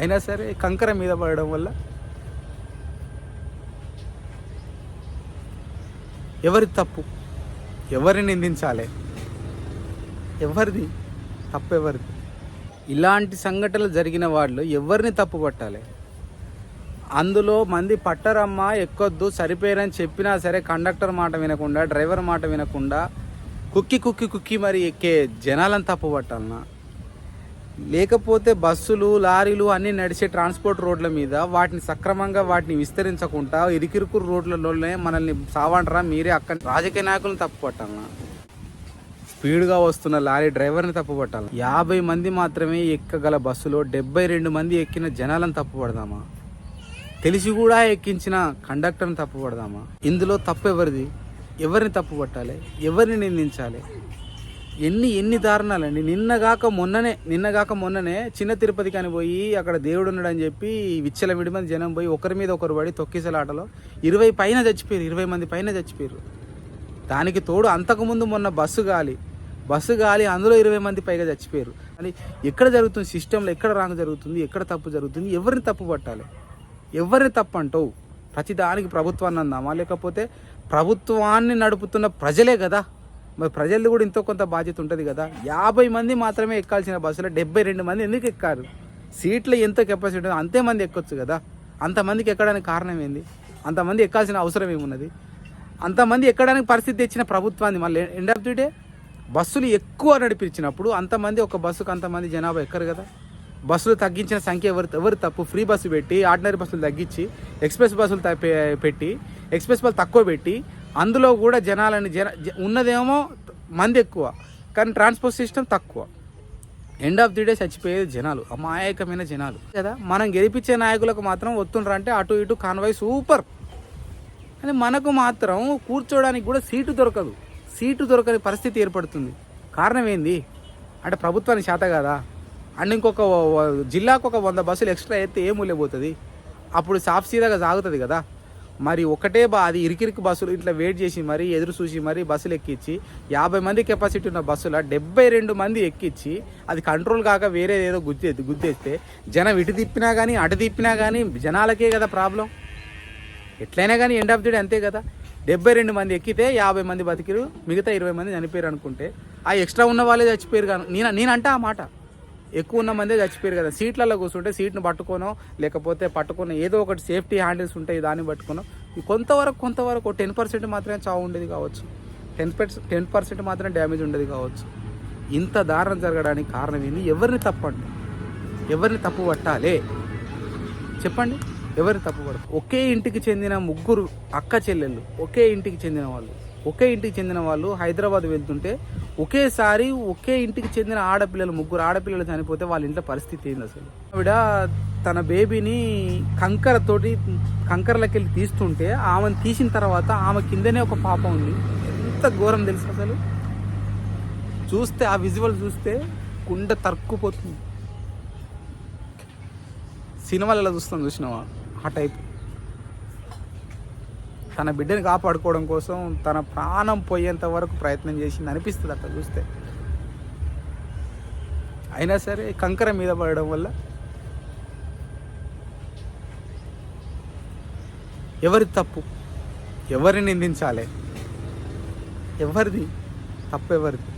అయినా సరే కంకర మీద పడడం వల్ల ఎవరి తప్పు ఎవరిని నిందించాలి? ఎవరిది? తప్పు ఎవరిది? ఇలాంటి సంఘటనలు జరిగిన వాళ్ళు ఎవరిని తప్పు పట్టాలి? అందులో మంది పట్టరమ్మా ఎక్కొద్దు సరిపోయారని చెప్పినా సరే కండక్టర్ మాట వినకుండా డ్రైవర్ మాట వినకుండా కుక్కి కుక్కి కుక్కి మరి ఎక్కే జనాలను తప్పు పట్టాలనా? లేకపోతే బస్సులు లారీలు అన్నీ నడిచే ట్రాన్స్పోర్ట్ రోడ్ల మీద వాటిని సక్రమంగా వాటిని విస్తరించకుండా ఇరికిరుకు రోడ్లలోనే మనల్ని సావంటరా మీరే అక్కడ రాజకీయ నాయకులను తప్పుపట్టాలా స్పీడ్గా వస్తున్న లారీ డ్రైవర్ని తప్పుపట్టాలి యాభై మంది మాత్రమే ఎక్కగల బస్సులో డెబ్బై రెండు మంది ఎక్కిన జనాలను తప్పుపడదామా? తెలిసి కూడా ఎక్కించిన కండక్టర్ని తప్పుపడదామా? ఇందులో తప్పు ఎవరిది ఎవరిని తప్పుపట్టాలి? ఎవరిని నిందించాలి? ఎన్ని ఎన్ని దారుణాలండి. నిన్నగాక మొన్ననే నిన్నగాక మొన్ననే చిన్న తిరుపతి అని పోయి అక్కడ దేవుడు ఉన్నాడని చెప్పి విచ్చల విడి మంది జనం పోయి ఒకరి మీద ఒకరు పడి తొక్కిసలాటలో ఇరవై పైన చచ్చిపోయారు ఇరవై మంది పైన చచ్చిపోయారు. దానికి తోడు అంతకుముందు మొన్న బస్సు గాలి. బస్సు గాలి అందులో ఇరవై మంది పైగా చచ్చిపోయారు. అని ఎక్కడ జరుగుతుంది? సిస్టంలో ఎక్కడ రాంగ్ జరుగుతుంది? ఎక్కడ తప్పు జరుగుతుంది? ఎవరిని తప్పు పట్టాలి? ఎవరిని తప్పు అంటావు? ప్రతి దానికి ప్రభుత్వాన్ని అందామా? లేకపోతే ప్రభుత్వాన్ని నడుపుతున్న ప్రజలే కదా? మరి ప్రజలు కూడా ఇంత కొంత బాధ్యత ఉంటుంది కదా. యాభై మంది మాత్రమే ఎక్కాల్సిన బస్సులో డెబ్బై రెండు మంది ఎందుకు ఎక్కారు? సీట్లు ఎంత కెపాసిటీ ఉంటుందో అంతే మంది ఎక్కొచ్చు కదా. అంతమందికి ఎక్కడానికి కారణం ఏంది? అంతమంది ఎక్కాల్సిన అవసరం ఏమున్నది? అంతమంది ఎక్కడానికి పరిస్థితి తెచ్చిన ప్రభుత్వాన్ని మళ్ళీ ఎండ్ ఆఫ్ ది డే బస్సులు ఎక్కువ నడిపించినప్పుడు అంతమంది ఒక బస్సుకు అంతమంది జనాభా ఎక్కరు కదా. బస్సులు తగ్గించిన సంఖ్య ఎవరు ఎవరు తప్పు? ఫ్రీ బస్సు పెట్టి ఆర్డినరీ బస్సులు తగ్గించి ఎక్స్ప్రెస్ బస్సులు పెట్టి ఎక్స్ప్రెస్ బస్సులు తక్కువ పెట్టి అందులో కూడా జనాలని జన జ- ఉన్నదేమో మంది ఎక్కువ. కానీ ట్రాన్స్పోర్ట్ సిస్టమ్ తక్కువ. ఎండ్ ఆఫ్ ది డే చచ్చిపోయేది జనాలు. అమాయకమైన జనాలు. కదా? మనం గెలిపించే నాయకులకు మాత్రం వస్తుండ్రు అంటే అటు ఇటు కాన్వాయ్ సూపర్. కానీ మనకు మాత్రం కూర్చోడానికి కూడా సీటు దొరకదు. సీటు దొరకని పరిస్థితి ఏర్పడుతుంది. కారణం ఏంది? అంటే ప్రభుత్వానికి చేత కదా? అండ్ ఇంకొక జిల్లాకు ఒక వంద బస్సులు ఎక్స్ట్రా అయితే ఏం మూల్య అప్పుడు సాఫ్ సీదాగా సాగుతుంది కదా? మరి ఒకటే బా అది ఇరికిరికి బస్సులు ఇట్లా వెయిట్ చేసి మరి ఎదురు చూసి మరి బస్సులు ఎక్కించి యాభై మంది కెపాసిటీ ఉన్న బస్సుల డెబ్బై రెండు మంది ఎక్కించి అది కంట్రోల్ కాక వేరే ఏదో గుద్దే గుద్దేస్తే జనం ఇటు తిప్పినా కానీ అటు తిప్పినా కానీ జనాలకే కదా ప్రాబ్లం ఎట్లయినా కానీ ఎండ్ ఆఫ్ ది డే అంతే కదా. డెబ్బై రెండు మంది ఎక్కితే యాభై మంది బతికిరు మిగతా ఇరవై మంది చనిపోయారు అనుకుంటే ఆ ఎక్స్ట్రా ఉన్న వాళ్ళే చచ్చిపోయారు కానీ నేను నేనంటా ఆ మాట. ఎక్కువ ఉన్న మందే చచ్చిపోయారు కదా. సీట్లలో కూర్చుంటే సీట్ను పట్టుకోనో లేకపోతే పట్టుకున్న ఏదో ఒకటి సేఫ్టీ హ్యాండిల్స్ ఉంటాయి దాన్ని పట్టుకునో. కొంతవరకు కొంతవరకు టెన్ పర్సెంట్ మాత్రమే చావు ఉండేది కావచ్చు. టెన్ పర్సెంట్ టెన్ పర్సెంట్ మాత్రమే డ్యామేజ్ ఉండేది కావచ్చు. ఇంత దారుణం జరగడానికి కారణం ఏంది? ఎవరిని తప్పండి. ఎవరిని తప్పు పట్టాలి? చెప్పండి. ఎవరిని తప్పు పడదు ఒకే ఇంటికి చెందిన ముగ్గురు అక్క చెల్లెళ్ళు ఒకే ఇంటికి చెందిన వాళ్ళు. ఒకే ఇంటికి చెందిన వాళ్ళు హైదరాబాద్ వెళ్తుంటే ఒకేసారి ఒకే ఇంటికి చెందిన ఆడపిల్లలు ముగ్గురు ఆడపిల్లలు చనిపోతే వాళ్ళ ఇంట్లో పరిస్థితి ఏంది అసలు? ఆవిడ తన బేబీని కంకరతోటి కంకరలోకి వెళ్ళి తీస్తుంటే ఆమెను తీసిన తర్వాత ఆమె కిందనే ఒక పాప ఉంది. ఎంత ఘోరం తెలుసు అసలు? చూస్తే ఆ విజువల్ చూస్తే కుండ తరుక్కుపోతుంది. సినిమాలలో చూస్తాం చూసినావా? ఆ టైప్. తన బిడ్డని కాపాడుకోవడం కోసం తన ప్రాణం పోయేంత వరకు ప్రయత్నం చేసింది అనిపిస్తుంది అట్లా చూస్తే. అయినా సరే కంకర మీద పడడం వల్ల ఎవరి తప్పు ఎవరిని నిందించాలి? ఎవరిది? తప్పు ఎవరిది?